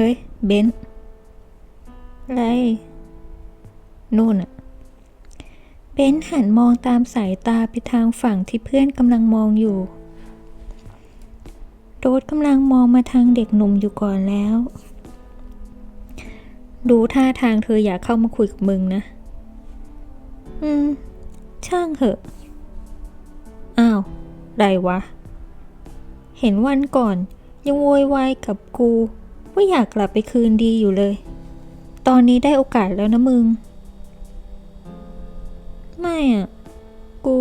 ฮ้ย เบนอะไร นู่นอะเบนหันมองตามสายตาไปทางฝั่งที่เพื่อนกำลังมองอยู่ โรสกำลังมองมาทางเด็กหนุ่มอยู่ก่อนแล้ว ดูท่าทางเธออยากเข้ามาคุยกับมึงนะ อืม ช่างเหอะ อ้าว ไรวะ เห็นวันก่อนยังโวยวายกับกู ว่อยากกลับไปคืนดีอยู่เลย ตอนนี้ได้โอกาสแล้วนะมึง ไม่อะ กู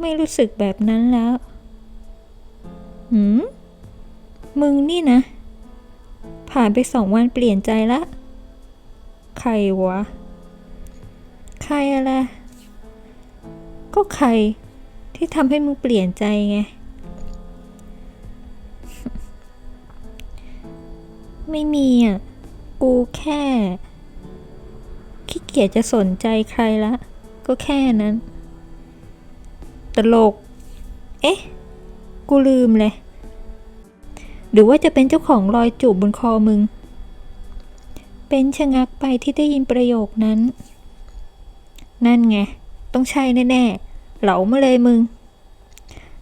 ไม่รู้สึกแบบนั้นแล้ว หืม มึงนี่นะ ผ่านไปสองวันเปลี่ยนใจละ ใครวะ ใครอะไร ก็ใครที่ทำให้มึงเปลี่ยนใจไง ไม่มีอะ กูแค่ ขี้เกียจจะสนใจใครละ ก็แค่นั้น ตลก เอ๊ะ กูลืมเลย หรือว่าจะเป็นเจ้าของรอยจูบบนคอมึง เป็นชะงักไปที่ได้ยินประโยคนั้น นั่นไง ต้องใช่แน่ๆ เหลามาเลยมึง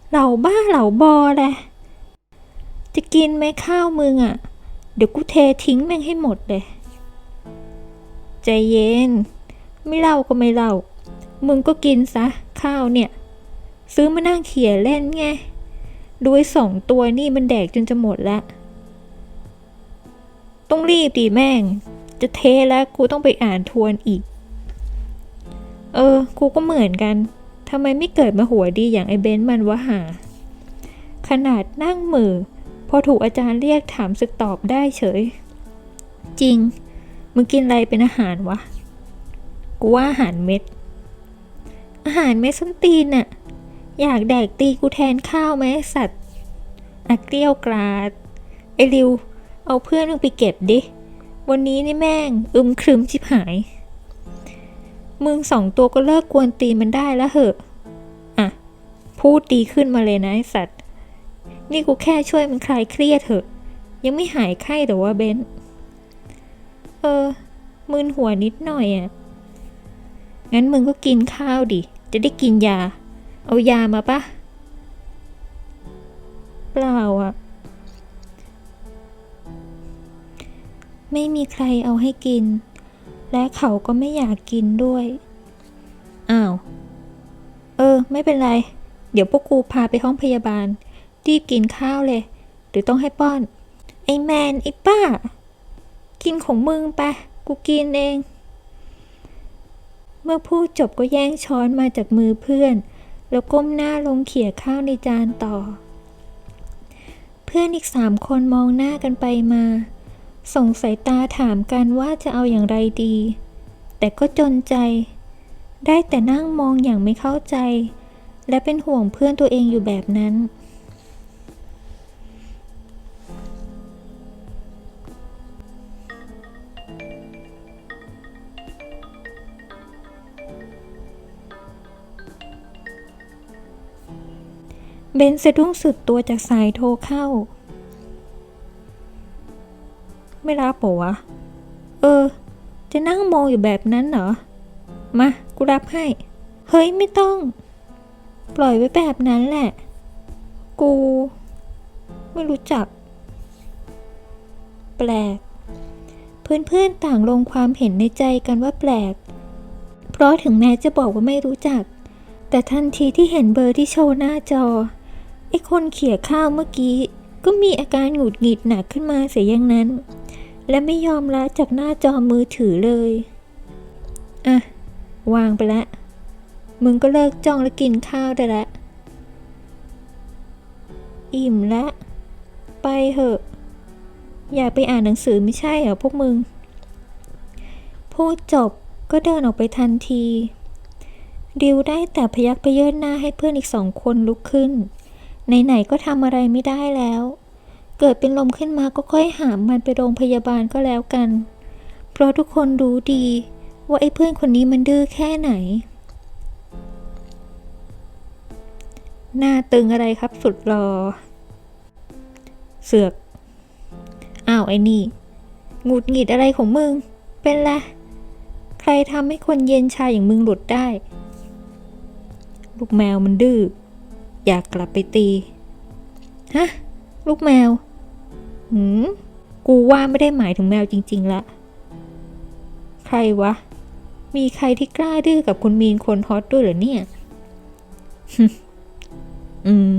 เหลาบ้าเหลาบอแหละจะกินไหมข้าวมึงอะ่ะ เดี๋ยวกูเททิ้งแม่งให้หมดเลย ใจเย็น ไม่เล่าก็ไม่เล่า มึงก็กินซะ ข้าวเนี่ย ซื้อมานั่งเขี่ยเล่นไงด้วยสองตัวนี่มันแดกจนจะหมดละต้องรีบดีแม่ง จะเทแล้วกูต้องไปอ่านทวนอีก เออ กูก็เหมือนกันทำไมไม่เกิดมาหัวดีอย่างไอ้เบนซ์มันวะหา ขนาดนั่งมือ พอถูกอาจารย์เรียกถามสึกตอบได้เฉย จริง มึงกินอะไรเป็นอาหารวะ กูว่าอาหารเม็ด อาหารเม็ดส้นตีนน่ะ อยากแดกตีกูแทนข้าวไหมไอ้สัตว์อักเกลียวกราด ไอริว เอาเพื่อนมึงไปเก็บดิ วันนี้นี่แม่ง อึมครึมชิบหาย มึงสองตัวก็เลิกกวนตีนมันได้แล้วเหอะ อะ พูดดีขึ้นมาเลยนะไอสัตว์ นี่กูแค่ช่วยมันคลายเครียดเถอะ ยังไม่หายไข้แต่ว่าเบนเออ มึนหัวนิดหน่อยอะ่ะ งั้นมึงก็กินข้าวดิ จะได้กินยา เอายามาปะเปล่าอะ ไม่มีใครเอาให้กิน และเขาก็ไม่อยากกินด้วย อ้าว เออ ไม่เป็นไร เดี๋ยวพวกกูพาไปห้องพยาบาล รีบกินข้าวเลย หรือต้องให้ป้อน ไอแมน ไอป้า กินของมึงไป กูกินเอง เมื่อพูดจบก็แย่งช้อนมาจากมือเพื่อน แล้วก้มหน้าลงเขี่ยข้าวในจานต่อ เพื่อนอีกสามคนมองหน้ากันไปมา ส่งสายตาถามกันว่าจะเอาอย่างไรดี แต่ก็จนใจ ได้แต่นั่งมองอย่างไม่เข้าใจ และเป็นห่วงเพื่อนตัวเองอยู่แบบนั้น เบนสะดุ้งสุดตัวจากสายโทรเข้า ไม่รับปะวะ เออ จะนั่งมองอยู่แบบนั้นเหรอ มา กูรับให้ เฮ้ยไม่ต้อง ปล่อยไว้แบบนั้นแหละ กู ไม่รู้จัก แปลก เพื่อนๆต่างลงความเห็นในใจกันว่าแปลก เพราะถึงแม้จะบอกว่าไม่รู้จักแต่ทันทีที่เห็นเบอร์ที่โชว์หน้าจอ ไอ้คนเขี่ยข้าวเมื่อกี้ ก็มีอาการหงุดหงิดหนักขึ้นมาเสียอย่างนั้น และไม่ยอมละจากหน้าจอมือถือเลย อะ วางไปละ มึงก็เลิกจ้องและกินข้าวได้ละ อิ่มละ ไปเหอะ อยากไปอ่านหนังสือไม่ใช่เหรอพวกมึง พูดจบก็เดินออกไปทันที ดิวได้แต่พยักพเยินหน้าให้เพื่อนอีกสองคนลุกขึ้น ไหนๆก็ทำอะไรไม่ได้แล้ว เกิดเป็นลมขึ้นมาก็ค่อยหามมันไปโรงพยาบาลก็แล้วกัน เพราะทุกคนรู้ดี ว่าไอ้เพื่อนคนนี้มันดื้อแค่ไหน หน้าตึงอะไรครับสุดรอ เสือก อ้าวไอ้นี่หงุดหงิดอะไรของมึง เป็นละใครทำให้คนเย็นชาอย่างมึงหลุดได้ ลูกแมวมันดื้อ อยากกลับไปตี ฮะ ลูกแมว หืม กูว่าไม่ได้หมายถึงแมวจริง ๆละ ใครวะ มีใครที่กล้าดื้อกับคุณมีนคนฮอตด้วยเหรอเนี่ย อืม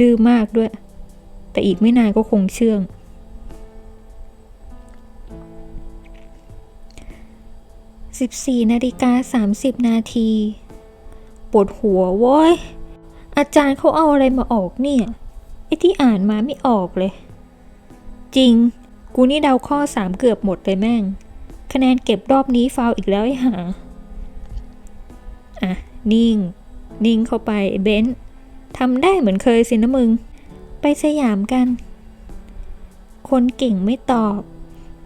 ดื้อมากด้วย แต่อีกไม่นานก็คงเชื่อง 14นาฬิกา30 นาที ปวดหัวโว้ย อาจารย์เขาเอาอะไรมาออกเนี่ยไอ้ที่อ่านมาไม่ออกเลย จริง กูนี่เดาข้อ3เกือบหมดเลยแม่ง คะแนนเก็บรอบนี้ฟาวอีกแล้วไอ้หา อะ นิ่ง นิ่งเข้าไปเบนทำได้เหมือนเคยสินะมึง ไปสยามกัน คนเก่งไม่ตอบ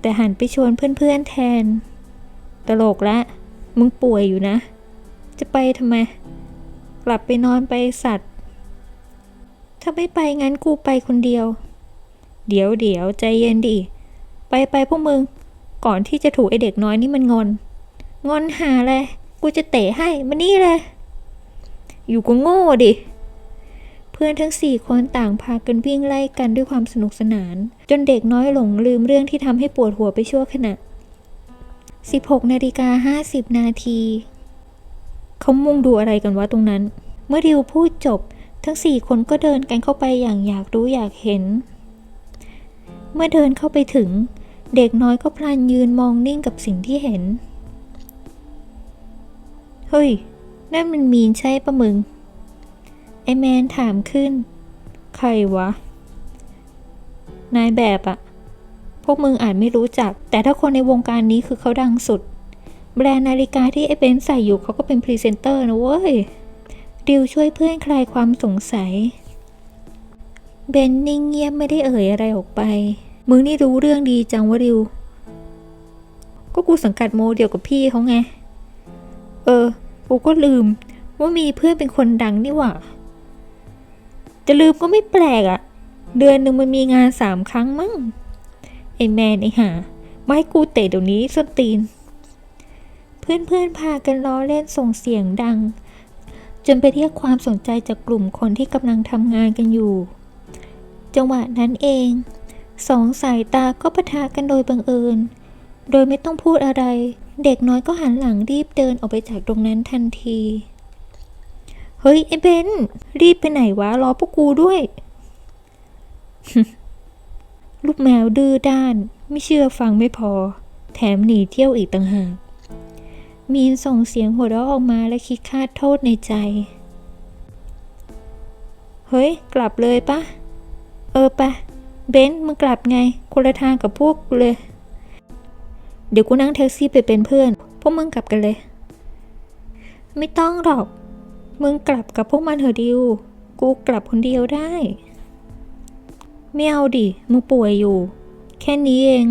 แต่หันไปชวนเพื่อนๆแทน ตลกละ มึงป่วยอยู่นะ จะไปทำไม ลับไปนอนไปสัตว์ ถ้าไม่ไปงั้นกูไปคนเดียว เดี๋ยวเดี๋ยวใจเย็นดิ ไปไปพวกมึง ก่อนที่จะถูกไอเด็กน้อยนี่มันงอน งอนหาเลยกูจะเตะให้มานี่เลย อยู่ก็โง่ดิ เพื่อนทั้งสี่คนต่างพากันวิ่งไล่กันด้วยความสนุกสนาน จนเด็กน้อยหลงลืมเรื่องที่ทำให้ปวดหัวไปชั่วขณะ16นาฬิกา50 นาที เขามุ่งดูอะไรกันวะตรงนั้น เมื่อดิวพูดจบ ทั้งสี่คนก็เดินกันเข้าไปอย่างอยากรู้อยากเห็น เมื่อเดินเข้าไปถึง เด็กน้อยก็พลันยืนมองนิ่งกับสิ่งที่เห็น เฮ้ย นั่นมันมีนใช่ปะมึง ไอแมนถามขึ้น ใครวะ นายแบบอะพวกมึงอาจไม่รู้จัก แต่ถ้าคนในวงการนี้คือเขาดังสุด แบรนด์นาฬิกาที่ไอ้เบนใส่อยู่เขาก็เป็นพรีเซนเตอร์นะเว้ย ดิวช่วยเพื่อนคลายความสงสัย เบนนิ่งเงียบไม่ได้เอ่ยอะไรออกไป มึงนี่รู้เรื่องดีจังวะดิว ก็กูสังกัดโมเดียวกับพี่เขาไง เออ กูก็ลืม ว่ามีเพื่อนเป็นคนดังนี่หว่า จะลืมก็ไม่แปลกอะเดือนหนึ่งมันมีงานสามครั้งมั้ง ไอแมนไอหาไม่ให้กูเตะเดี๋ยวนี้ส้นตีน เพื่อนๆพากันล้อเล่นส่งเสียงดัง จนไปเรียกความสนใจจากกลุ่มคนที่กำลังทำงานกันอยู่ จังหวะนั้นเอง สองสายตาก็ปะทะกันโดยบังเอิญ โดยไม่ต้องพูดอะไร เด็กน้อยก็หันหลังรีบเดินออกไปจากตรงนั้นทันที เฮ้ย ไอ้เบนรีบไปไหนวะรอพวกกูด้วยลูกแมวดื้อด้าน ไม่เชื่อฟังไม่พอ แถมหนีเที่ยวอีกต่างหาก มีนส่งเสียงหัวเราะออกมาและคิดคาดโทษในใจ เฮ้ย กลับเลยปะ เออปะ เบนซ์มึงกลับไงคนละทางกับพวกกูเลย เดี๋ยวกูนั่งแท็กซี่ไปเป็นเพื่อน พวกมึงกลับกันเลย ไม่ต้องหรอก มึงกลับกับพวกมันเถอะดิว กูกลับคนเดียวได้ ไม่เอาดิ มึงป่วยอยู่ แค่นี้เอง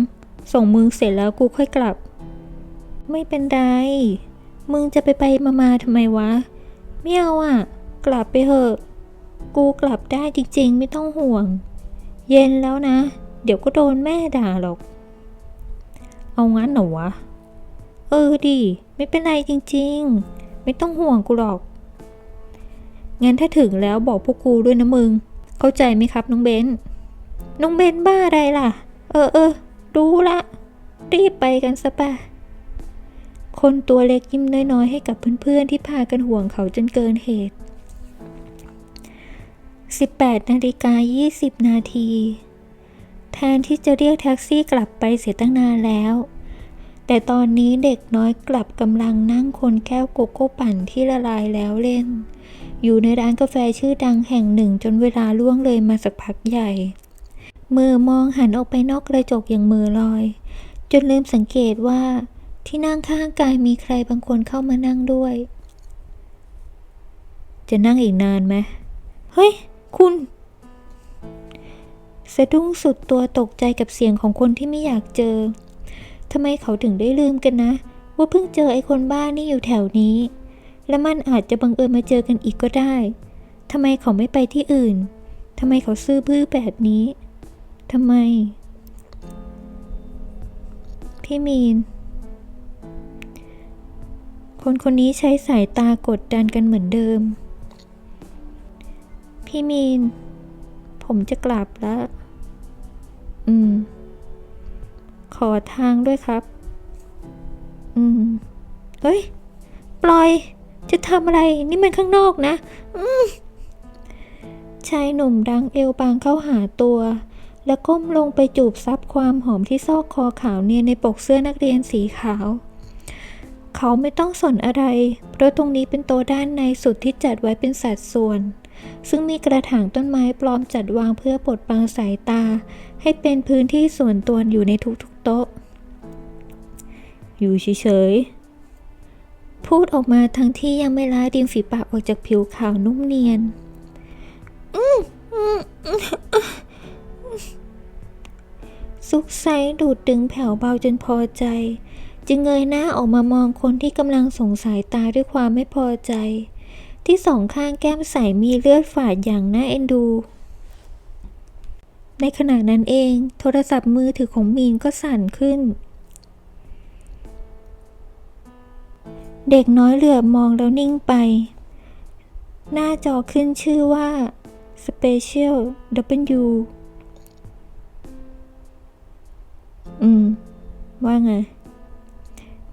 ส่งมึงเสร็จแล้วกูค่อยกลับ ไม่เป็นไร มึงจะไปไปมามาทำไมวะ ไม่เอาอะ กลับไปเถอะ กูกลับได้จริงๆ ไม่ต้องห่วง เย็นแล้วนะ เดี๋ยวก็โดนแม่ด่าหรอก เอางั้นเหรอวะ เออดิ ไม่เป็นไรจริงๆ ไม่ต้องห่วงกูหรอก งั้นถ้าถึงแล้วบอกพวกกูด้วยนะมึง เข้าใจไหมครับน้องเบนน้องเบนบ้าอะไรล่ะ เออเออรู้ละ รีบไปกันซะปะ คนตัวเล็กยิ้มน้อยๆให้กับเพื่อนๆที่พากันห่วงเขาจนเกินเหตุ 18นาฬิกา20 นาที แทนที่จะเรียกแท็กซี่กลับไปเสียตั้งนานแล้ว แต่ตอนนี้เด็กน้อยกลับกำลังนั่งคนแก้วโกโก้ปั่นที่ละลายแล้วเล่น อยู่ในร้านกาแฟชื่อดังแห่งหนึ่งจนเวลาล่วงเลยมาสักพักใหญ่ มือมองหันออกไปนอกกระจกอย่างมือลอย จนลืมสังเกตว่า ที่นั่งข้างกายมีใครบางคนเข้ามานั่งด้วย จะนั่งอีกนานไหมเฮ้ย คุณสะดุ้งสุดตัวตกใจกับเสียงของคนที่ไม่อยากเจอทำไมเขาถึงได้ลืมกันนะ ว่าเพิ่งเจอไอ้คนบ้านี่อยู่แถวนี้ และมันอาจจะบังเอิญมาเจอกันอีกก็ได้ทำไมเขาไม่ไปที่อื่นทำไมเขาซื่อบื้อแบบนี้ทำไม พี่มีน คนคนนี้ใช้สายตากดดันกันเหมือนเดิม พี่มีน ผมจะกลับแล้ว อืม ขอทางด้วยครับ อืม เฮ้ย ปล่อย จะทำอะไร นี่มันข้างนอกนะ อืมชายหนุ่มดังเอวบางเข้าหาตัว แล้วก้มลงไปจูบซับความหอมที่ซอกคอขาวเนียนในปกเสื้อนักเรียนสีขาว เขาไม่ต้องสนอะไร เพราะตรงนี้เป็นโต๊ะด้านในสุดที่จัดไว้เป็นสัดส่วน ซึ่งมีกระถางต้นไม้ปลอมจัดวางเพื่อปลดบังสายตา ให้เป็นพื้นที่ส่วนตัวอยู่ในทุกๆโต๊ะ อยู่เฉยๆ พูดออกมาทั้งที่ยังไม่ล้าดิมฝีปากออกจากผิวขาวนุ่มเนียนซุกไซดูดดึงแผ่วเบาจนพอใจ จึงเงยหน้าออกมามองคนที่กำลังสงสายตาด้วยความไม่พอใจ ที่สองข้างแก้มใสมีเลือดฝาดอย่างน่าเอ็นดู ในขณะนั้นเอง โทรศัพท์มือถือของมีนก็สั่นขึ้น เด็กน้อยเหลือบมองแล้วนิ่งไป หน้าจอขึ้นชื่อว่า Special W อืม ว่าไง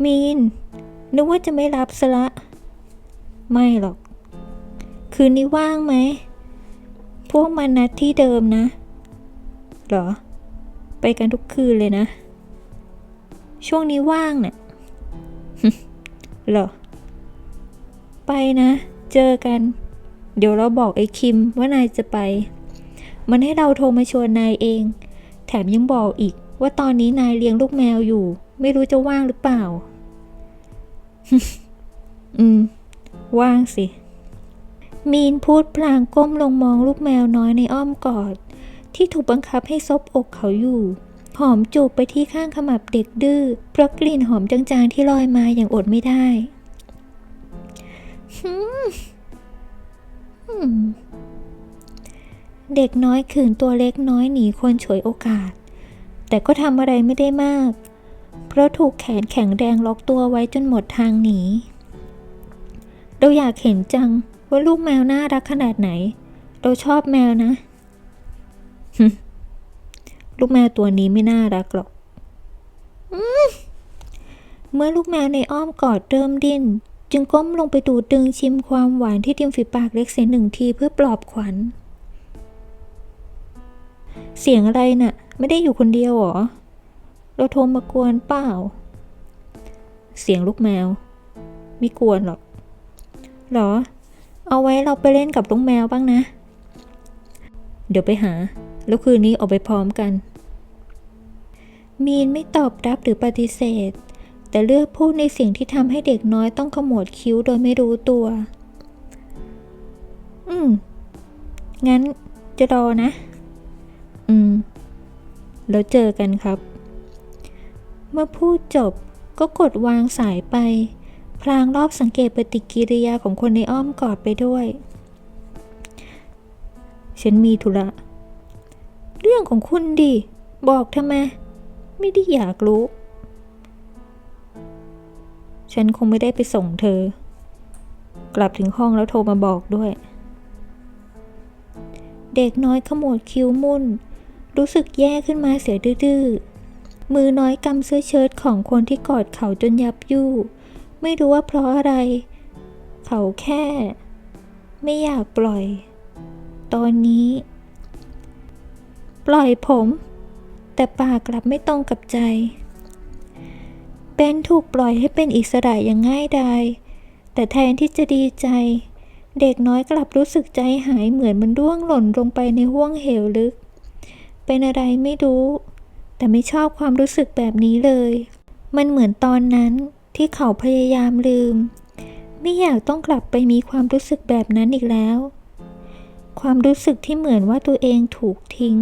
มีน นึกว่าจะไม่รับซะละ ไม่หรอก คืนนี้ว่างไหม พวกมันนัดที่เดิมนะ เหรอ ไปกันทุกคืนเลยนะ ช่วงนี้ว่างเนี่ยเหรอ ไปนะ เจอกัน เดี๋ยวเราบอกไอ้คิมว่านายจะไป มันให้เราโทรมาชวนนายเอง แถมยังบอกอีก ว่าตอนนี้นายเลี้ยงลูกแมวอยู่ ไม่รู้จะว่างหรือเปล่า อืม ว่างสิ มีนพูดพลางก้มลงมองลูกแมวน้อยในอ้อมกอด ที่ถูกบังคับให้ซบอกเขาอยู่ หอมจูบไปที่ข้างขมับเด็กดื้อ เพราะกลิ่นหอมจางๆที่ลอยมาอย่างอดไม่ได้หืมหืมเด็กน้อยขืนตัวเล็กน้อยหนีคนฉวยโอกาส แต่ก็ทำอะไรไม่ได้มาก เพราะถูกแขนแข็งแรงล็อกตัวไว้จนหมดทางหนี เราอยากเห็นจังว่าลูกแมวน่ารักขนาดไหน เราชอบแมวนะ ลูกแมวตัวนี้ไม่น่ารักหรอกอมเมื่อลูกแมวในอ้อมกอดเริ่มดิ้น จึงก้มลงไปดูดดึงชิมความหวานที่ริมฝีปากเล็กเสียหนึ่งทีเพื่อปลอบขวัญ เสียงอะไรน่ะ ไม่ได้อยู่คนเดียวหรอ เราโทรมากวนเปล่า เสียงลูกแมว ไม่กวนหรอก หรอ เอาไว้เราไปเล่นกับลูกแมวบ้างนะ เดี๋ยวไปหา แล้วคืนนี้ออกไปพร้อมกัน มีนไม่ตอบรับหรือปฏิเสธ แต่เลือกพูดในเสียงที่ทำให้เด็กน้อยต้องขมวดคิ้วโดยไม่รู้ตัว อืม งั้นจะรอนะ อืม แล้วเจอกันครับ เมื่อพูดจบก็กดวางสายไป พลางรอบสังเกตปฏิกิริยาของคนในอ้อมกอดไปด้วย ฉันมีธุระ เรื่องของคุณดิ บอกทำไม ไม่ได้อยากรู้ ฉันคงไม่ได้ไปส่งเธอ กลับถึงห้องแล้วโทรมาบอกด้วย เด็กน้อยขมวดคิ้วมุ่น รู้สึกแย่ขึ้นมาเสียดื้อมือน้อยกำเสื้อเชิ้ตของคนที่กอดเขาจนยับยู่ ไม่รู้ว่าเพราะอะไร เขาแค่ ไม่อยากปล่อย ตอนนี้ ปล่อยผม แต่ปากกลับไม่ตรงกับใจ เป็นถูกปล่อยให้เป็นอิสระอย่างง่ายดาย แต่แทนที่จะดีใจ เด็กน้อยกลับรู้สึกใจหายเหมือนมันร่วงหล่นลงไปในห้วงเหวลึก เป็นอะไรไม่รู้ แต่ไม่ชอบความรู้สึกแบบนี้เลย มันเหมือนตอนนั้นที่เขาพยายามลืม ไม่อยากต้องกลับไปมีความรู้สึกแบบนั้นอีกแล้ว ความรู้สึกที่เหมือนว่าตัวเองถูกทิ้ง